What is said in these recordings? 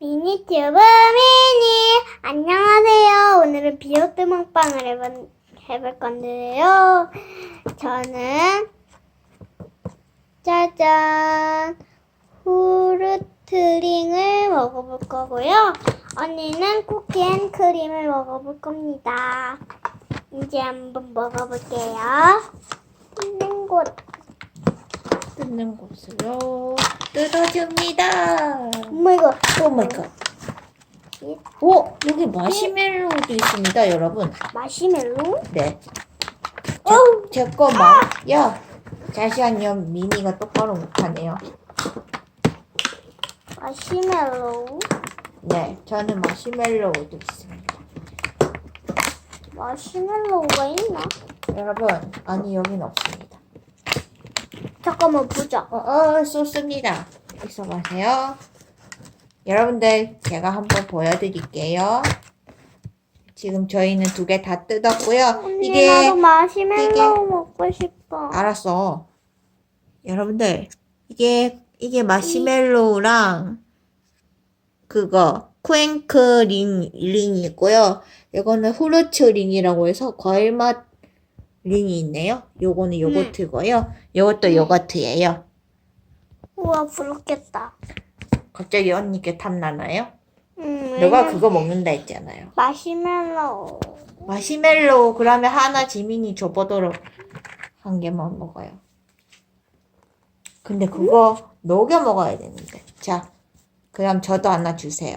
미니튜브 미니 안녕하세요. 오늘은 비오트 먹방을 해볼, 해볼 건데요. 저는 짜잔 후르트링을 먹어볼 거고요. 언니는 쿠키앤크림을 먹어볼 겁니다. 이제 한번 먹어볼게요. 있는 곳 뜯는 곳으로 뜯어줍니다. 어머이거 오 마이 갓. 오, 여기 마시멜로도 있습니다, 여러분. 마시멜로? 네. 어우. 제거 마, 야, 잠시만요. 미니가 똑바로 못하네요. 마시멜로 네, 저는 마시멜로도 있습니다. 마시멜로가 있나? 여러분, 아니, 여긴 없습니다. 잠깐만 보자. 어, 어, 쏟습니다. 있어 마세요. 여러분들, 제가 한번 보여드릴게요. 지금 저희는 두 개 다 뜯었고요. 언니 이게 나도 마시멜로 이게- 먹고 싶어. 알았어. 여러분들, 이게, 이게 마시멜로우랑, 그거, 쿠앤크 링, 링이 있고요. 이거는 후르츠 링이라고 해서 과일 맛 링이 있네요. 요거는 요거트고요. 요것도 음. 요거트예요. 우와 부럽겠다. 갑자기 언니께 탐나나요? 음, 너가 왜냐면 그거 먹는다 했잖아요. 마시멜로. 마시멜로우, 그러면 하나 지민이 줘보도록 한 개만 먹어요. 근데 그거 녹여 먹어야 되는데. 자, 그럼 저도 하나 주세요.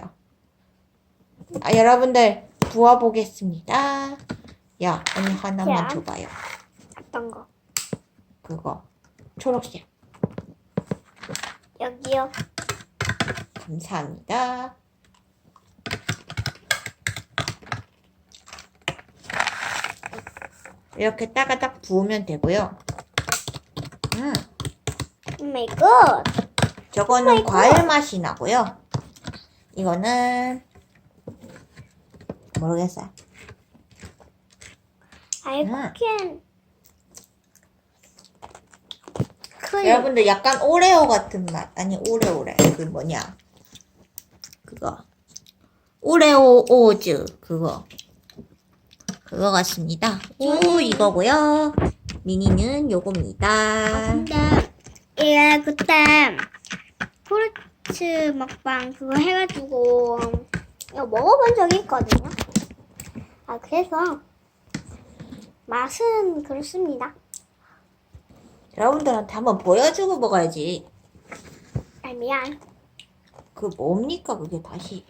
아, 여러분들, 부어 보겠습니다. 야, 언니 하나만 자. 줘봐요. 어떤 거? 그거. 초록색. 여기요. 감사합니다. 이렇게 따가닥 부으면 되고요. 음, 오 마이 갓. 저거는 과일 맛이 나고요. 이거는 모르겠어요. 아이 음. 쿠키앤 크림. 여러분들 약간 오레오 같은 맛 아니 오레오래 그 뭐냐 그거 오레오 오즈 그거 그거 같습니다. 오 이거고요. 미니는 요겁니다. 근데 얘 그때 프루츠 먹방 그거 해가지고 이거 먹어본 적이 있거든요. 아 그래서 맛은 그렇습니다. 여러분들한테 한번 보여주고 먹어야지. 아 미안. 그 뭡니까 그게 다시.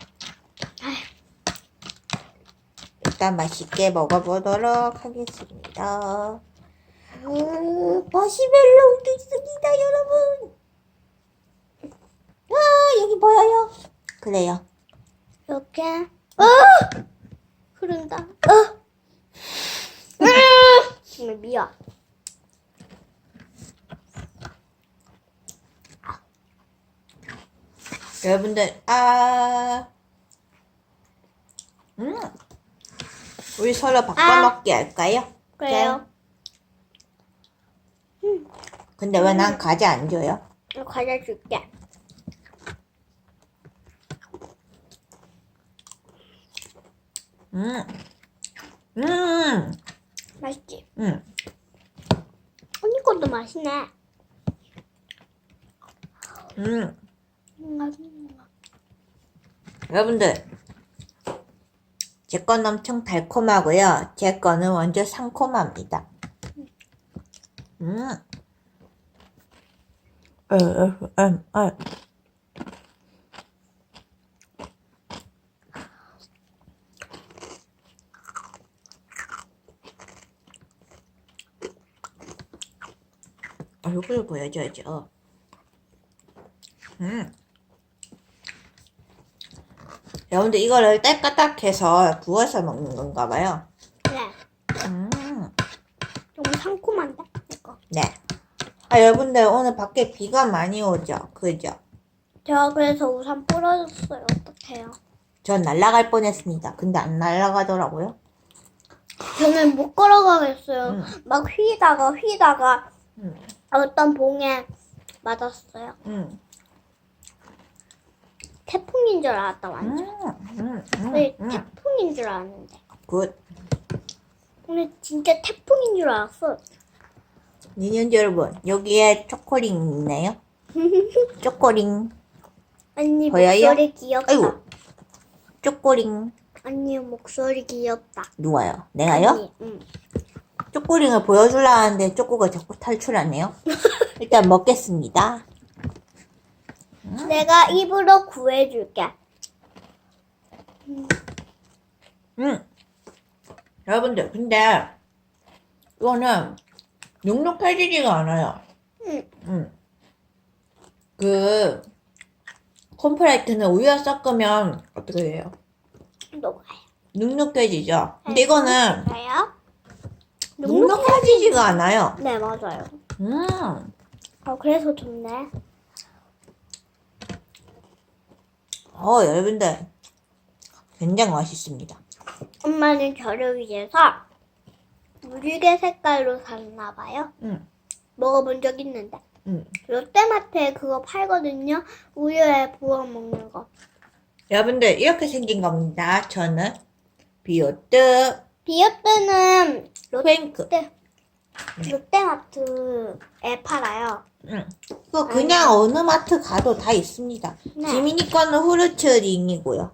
일단 맛있게 먹어보도록 하겠습니다. 음, 마시멜로우도 있습니다, 여러분. 아, 여기 보여요? 그래요. 이렇게 어 흐른다. 어 정말 미안. 여러분들, 아, 음, 우리 서로 바꿔먹기 할까요? 그래요. 근데 왜 난 과자 안 줘요? 과자 줄게. 음, 음, 맛있지? 음. 언니 것도 맛있네. 음. 음, 여러분들, 제 건 엄청 달콤하고요. 제 거는 완전 상콤합니다. 음. 에, 얼굴을 보여줘야죠. 음. 여러분들 이거를 딸까딱해서 구워서 먹는 건가 봐요. 그래. 음, 너무 상콤한데? 이거. 네. 아, 여러분들 오늘 밖에 비가 많이 오죠? 그죠? 제가 그래서 우산 부러졌어요. 어떡해요? 전 날아갈 뻔했습니다. 근데 안 날아가더라고요. 저는 못 걸어가겠어요. 음. 막 휘다가 휘다가 음, 어떤 봉에 맞았어요. 음. 태풍인 줄 알았다 완전. 음, 음, 음, 네, 음. 태풍인 줄 알았는데. 굿. 오늘 진짜 태풍인 줄 알았어. 니년 여러분, 여기에 초코링 있나요? 초코링. 언니 보여요? 목소리 귀엽다. 아이고. 초코링. 언니 목소리 귀엽다. 누가요? 내가요? 언니, 응. 초코링을 보여주려 하는데 초코가 자꾸 탈출하네요. 일단 먹겠습니다. 내가 입으로 구해줄게. 음. 여러분들, 근데 이거는 눅눅해지지가 않아요. 응. 음. 그 콤프라이트는 우유와 섞으면 어떻게 돼요? 녹아요. 눅눅해지죠. 근데 이거는 왜요? 눅눅해지지가 않아요. 네 맞아요. 음. 어 그래서 좋네. 어, 여러분들 굉장히 맛있습니다. 엄마는 저를 위해서 무지개 색깔로 샀나 봐요. 음. 먹어본 적 있는데. 음. 롯데마트에 그거 팔거든요. 우유에 부어 먹는 거. 여러분들 이렇게 생긴 겁니다. 저는 비오트 비오트는 핑크. 롯데 롯데마트에 팔아요. 음. 그거 그냥 어느 마트 가도 다 있습니다. 네. 지민이 거는 후르츠링이고요.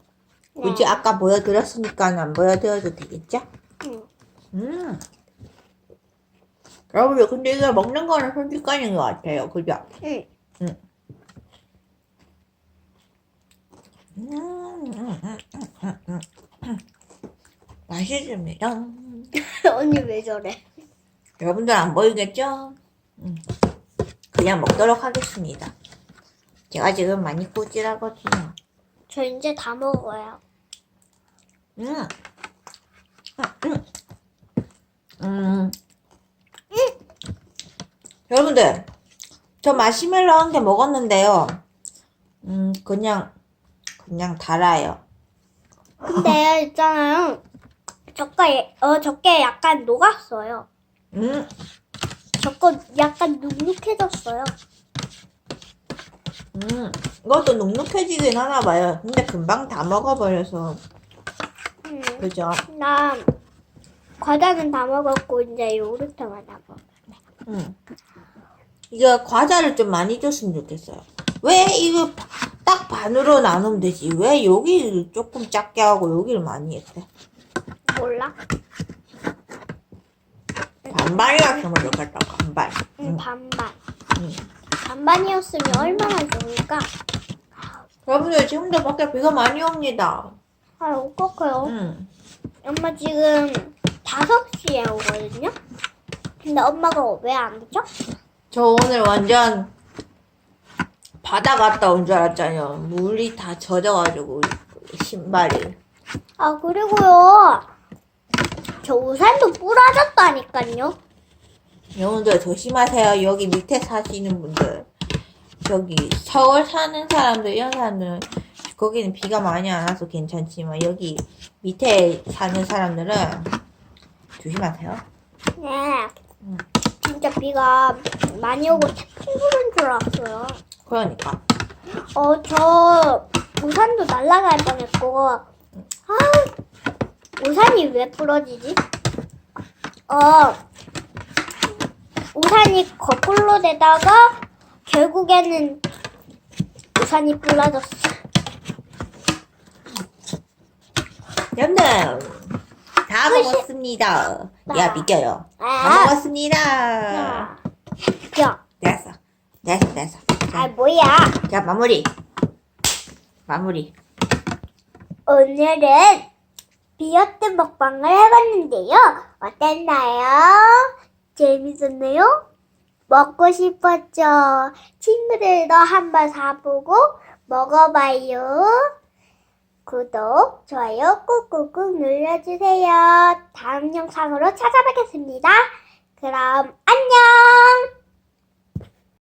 네. 굳이 아까 보여드렸으니까 안 보여드려도 되겠죠? 응. 음. 여러분들 근데 이거 먹는 거는 순식간인 것 같아요. 그죠? 응. 음, 음, 음, 음, 음, 음, 음. 맛있습니다. 언니 왜 저래? 여러분들 안 보이겠죠? 음. 그냥 먹도록 하겠습니다. 제가 지금 많이 꾸질하거든요. 저 이제 다 먹어요. 음. 음. 음. 여러분들, 저 마시멜로 한 개 먹었는데요. 음, 그냥, 그냥 달아요. 근데 있잖아요. 저게 어 저게 약간 녹았어요. 음, 저거 약간 눅눅해졌어요. 음. 이것도 눅눅해지긴 하나 봐요. 근데 금방 다 먹어버려서. 음. 그죠? 나 과자는 다 먹었고 이제 요르트만 남아. 음. 이거 과자를 좀 많이 줬으면 좋겠어요. 왜 이거 바- 딱 반으로 나누면 되지? 왜 여기를 조금 작게 하고 여기를 많이 했대? 몰라? 반반이었으면 좋겠다, 반반. 응, 음. 반반. 음. 반반이었으면 얼마나 좋을까? 여러분들 지금도 밖에 비가 많이 옵니다. 아, 어떡해요? 음. 엄마 지금 5시에 오거든요? 근데 엄마가 왜 안 오죠? 저 오늘 완전 바다 갔다 온 줄 알았잖아요. 물이 다 젖어가지고 신발이. 아, 그리고요. 저 우산도 부러졌다니까요. 여러분들 조심하세요. 여기 밑에 사시는 분들. 저기 서울 사는 사람들 이런 사람들은 거기는 비가 많이 안 와서 괜찮지만 여기 밑에 사는 사람들은 조심하세요. 네. 진짜 비가 많이 오고 태풍 부는 줄 알았어요. 그러니까 어, 저 우산도 날아갈 뻔했고, 아, 우산이 왜 부러지지? 어, 우산이 거꾸로 되다가 결국에는 우산이 부러졌어. 여러분들 다 먹었습니다. 야 믿겨요. 다 아, 먹었습니다. 야, 야, 됐어. 됐어 됐어. 아 자, 뭐야? 자 마무리. 마무리. 오늘은 비어트 먹방을 해봤는데요. 어땠나요? 재밌었나요? 먹고 싶었죠? 친구들도 한번 사보고 먹어봐요. 구독, 좋아요 꾹꾹꾹 눌러주세요. 다음 영상으로 찾아뵙겠습니다. 그럼 안녕!